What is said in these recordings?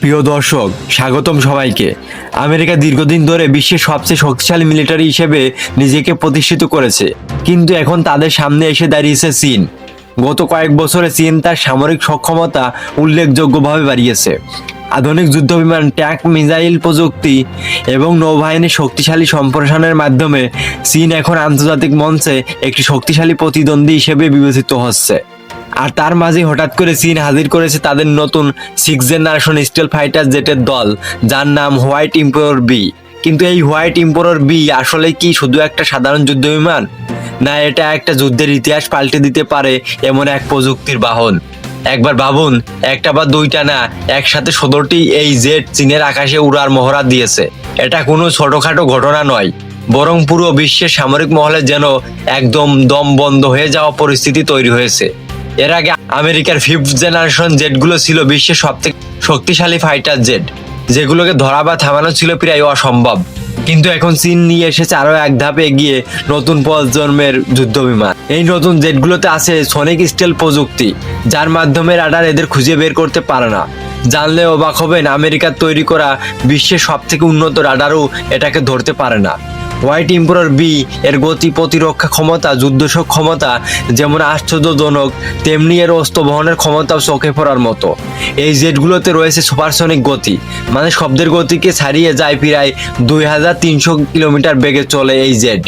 প্রিয় দর্শক, স্বাগতম সবাইকে। আমেরিকা দীর্ঘদিন ধরে বিশ্বের সবচেয়ে শক্তিশালী মিলিটারি হিসেবে নিজেকে প্রতিষ্ঠিত করেছে। কিন্তু এখন তাদের সামনে এসে দাঁড়িয়েছে চীন। গত কয়েক বছরে চীন তার সামরিক সক্ষমতা উল্লেখযোগ্যভাবে বাড়িয়েছে। আধুনিক যুদ্ধবিমান ট্যাঙ্ক মিসাইল প্রযুক্তি এবং নৌবাহিনীর শক্তিশালী সম্প্রসারণের মাধ্যমে চীন এখন আন্তর্জাতিক মঞ্চে একটি শক্তিশালী প্রতিদ্বন্দ্বী হিসেবে বিবেচিত হচ্ছে। আর তার মাঝে হঠাৎ করে চীন হাজির করেছে তাদের নতুন সিক্স জেনারেশন স্টিল ফাইটার জেটের দল, যার নাম হোয়াইট ইম্পোর বি কিন্তু এই হোয়াইট ইম্পোরর বি আসলে কি শুধু একটা সাধারণ যুদ্ধ বিমান? না, এটা একটা যুদ্ধের ইতিহাস পাল্টে দিতে পারে এমন এক প্রযুক্তির বাহন। একবার ভাবুন, একটা বা দুইটা না, একসাথে সতেরোটি এই জেট চীনের আকাশে উড়ার মহড়া দিয়েছে। এটা কোনো ছোটখাটো ঘটনা নয়, বরং পুরো বিশ্বের সামরিক মহলে যেন একদম দম বন্ধ হয়ে যাওয়া পরিস্থিতি তৈরি হয়েছে। এর আগে আমেরিকার ফিফথ জেনারেশন জেটগুলো ছিল বিশ্বের সবথেকে শক্তিশালী ফাইটার জেট, যেগুলোকে ধরা বা থামানো ছিল প্রায় অসম্ভব। কিন্তু এখন চীন নিয়ে এসেছে আরও এক ধাপে এগিয়ে নতুন প্রজন্মের যুদ্ধ বিমান এই নতুন জেটগুলোতে আছে সনিক স্টেল প্রযুক্তি, যার মাধ্যমে রাডার এদের খুঁজে বের করতে পারে না। জানলে অবাক হবেন আমেরিকার তৈরি করা বিশ্বের সব থেকে উন্নত রাডারও এটাকে ধরতে পারে না। হোয়াইট ইম্পোরার বি এর গতি প্রতিরক্ষা ক্ষমতা, যুদ্ধ ক্ষমতা, যেমন আশ্চর্যজনক, তেমনি এর অস্ত্র বহনের ক্ষমতাও চোখে পড়ার মতো। এই জেটগুলোতে রয়েছে সুপারসনিক গতি মানে শব্দের গতিকে ছাড়িয়ে যায় প্রায় দুই হাজার তিনশো কিলোমিটার বেগে চলে এই জেট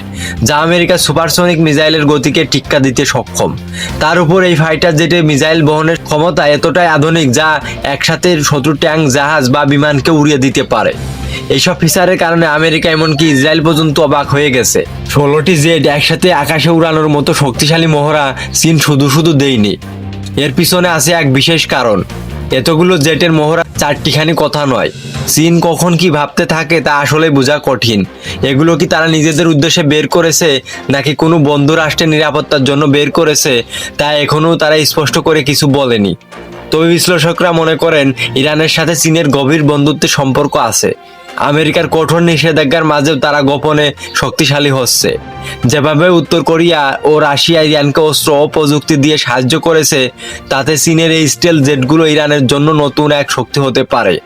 যা আমেরিকার সুপারসনিক মিসাইলের গতিকে টিক্কা দিতে সক্ষম। তার উপর এই ফাইটার জেটে মিসাইল বহনের ক্ষমতা এতটাই আধুনিক যা একসাথে শত্রু ট্যাঙ্ক জাহাজ বা বিমানকে উড়িয়ে দিতে পারে। এইসব ফিচারের কারণে আমেরিকা এমনকি ইসরায়েল পর্যন্ত অবাক হয়ে গেছে। ষোলোটি জেট একসাথে আকাশে উড়ানোর মতো শক্তিশালী মহড়া চীন শুধু শুধু দেয়নি। এর পিছনে আছে এক বিশেষ কারণ। এতগুলো জেটের মহড়া চারটিখানি কথা নয়। চীন কখন কি ভাবতে থাকে তা আসলে বোঝা কঠিন। এগুলো কি তারা নিজেদের উদ্দেশ্যে বের করেছে, নাকি কোনো বন্ধু রাষ্ট্রের নিরাপত্তার জন্য বের করেছে, তা এখনও তারা স্পষ্ট করে কিছু বলেনি। তবে বিশ্লেষকরা মনে করেন, ইরানের সাথে চীনের গভীর বন্ধুত্বের সম্পর্ক আছে। আমেরিকার কঠোর নিষেধাজ্ঞার মাঝেও তারা গোপনে শক্তিশালী হচ্ছে। যেভাবে উত্তর কোরিয়া ও রাশিয়া ইরানকে অস্ত্র ও প্রযুক্তি দিয়ে সাহায্য করেছে, তাতে চীনের এই স্টেল জেটগুলো ইরানের জন্য নতুন এক শক্তি হতে পারে।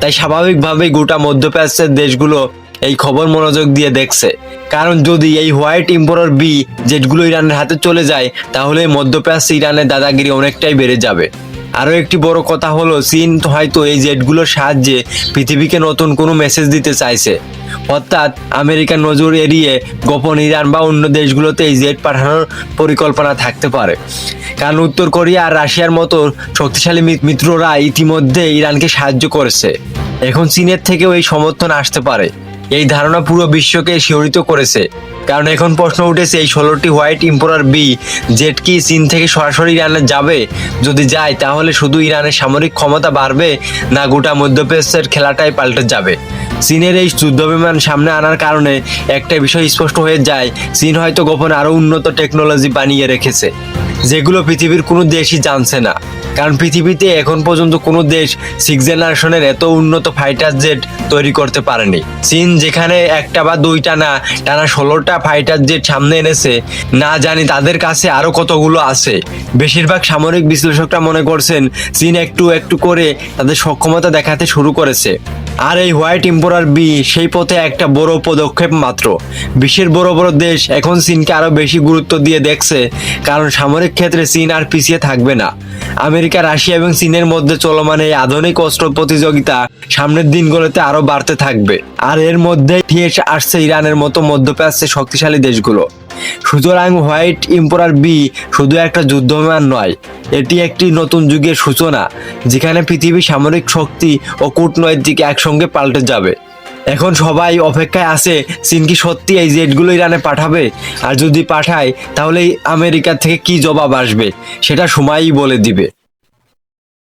তাই স্বাভাবিকভাবেই গোটা মধ্যপ্রাচ্যের দেশগুলো এই খবর মনোযোগ দিয়ে দেখছে। কারণ যদি এই হোয়াইট ইম্পোরার বি জেটগুলো ইরানের হাতে চলে যায়, তাহলে মধ্যপ্রাচ্যে ইরানের দাদাগিরি অনেকটাই বেড়ে যাবে। আরও একটি বড় কথা হলো, চীন হয়তো এই জেটগুলোর সাহায্যে পৃথিবীকে নতুন কোনো মেসেজ দিতে চাইছে। অর্থাৎ আমেরিকার নজর এড়িয়ে গোপন ইরান বা অন্য দেশগুলোতে এই জেট পাঠানোর পরিকল্পনা থাকতে পারে। কারণ উত্তর কোরিয়া আর রাশিয়ার মতো শক্তিশালী মিত্ররা ইতিমধ্যে ইরানকে সাহায্য করেছে। এখন চীনের থেকেও এই সমর্থন আসতে পারে। এই ধারণা পুরো বিশ্বকে শিহরিত করেছে। কারণ এখন প্রশ্ন উঠেছে, এই ষোলোটি হোয়াইট ইম্পোরার বি জেট কি চীন থেকে সরাসরি ইরানে যাবে? যদি যায়, তাহলে শুধু ইরানের সামরিক ক্ষমতা বাড়বে না গোটা মধ্যপ্রাচ্যের খেলাটাই পাল্টে যাবে? চীনের এই যুদ্ধবিমান সামনে আনার কারণে একটা বিষয় স্পষ্ট হয়ে যায়, চীন হয়তো গোপনে আরও উন্নত টেকনোলজি বানিয়ে রেখেছে, যেগুলো পৃথিবীর কোনো দেশই জানছে না। কারণ পৃথিবীতে এখন পর্যন্ত কোনো দেশ সিক্স জেনারেশনের এত উন্নত ফাইটার জেট তৈরি করতে পারেনি। চীন যেখানে একটা বা দুইটা না, টানা ষোলোটা ফাইটার জেট সামনে এনেছে, না জানি তাদের কাছে আরও কতগুলো আছে। বেশিরভাগ সামরিক বিশ্লেষকরা মনে করছেন চীন একটু একটু করে তাদের সক্ষমতা দেখাতে শুরু করেছে। আর এই হোয়াইট ইম্পোরার বি সেই পথে একটা বড় পদক্ষেপ মাত্র। বিশ্বের বড় বড় দেশ এখন চীনকে আরও বেশি গুরুত্ব দিয়ে দেখছে, কারণ সামরিক ক্ষেত্রে চীন আর পিছিয়ে থাকবে না। আমেরিকা রাশিয়া এবং চীনের মধ্যে চলমান এই আধুনিক অস্ত্র প্রতিযোগিতা সামনের দিনগুলোতে আরও বাড়তে থাকবে। আর এর মধ্যে ঠিয়ে আসছে ইরানের মতো মধ্যপ্রাচ্যের শক্তিশালী দেশগুলো। সুতরাং হোয়াইট ইম্পোরার বি শুধু একটা যুদ্ধবিমান নয়, এটি একটি নতুন যুগের সূচনা, যেখানে পৃথিবীর সামরিক শক্তি ও কূটনৈতিক একসঙ্গে পাল্টে যাবে। এখন সবাই অপেক্ষায় আছে, চীন কি সত্যি এই জেটগুলো ইরানে পাঠাবে? আর যদি পাঠায়, তাহলে আমেরিকা থেকে কি জবাব আসবে, সেটা সময়ই বলে দিবে।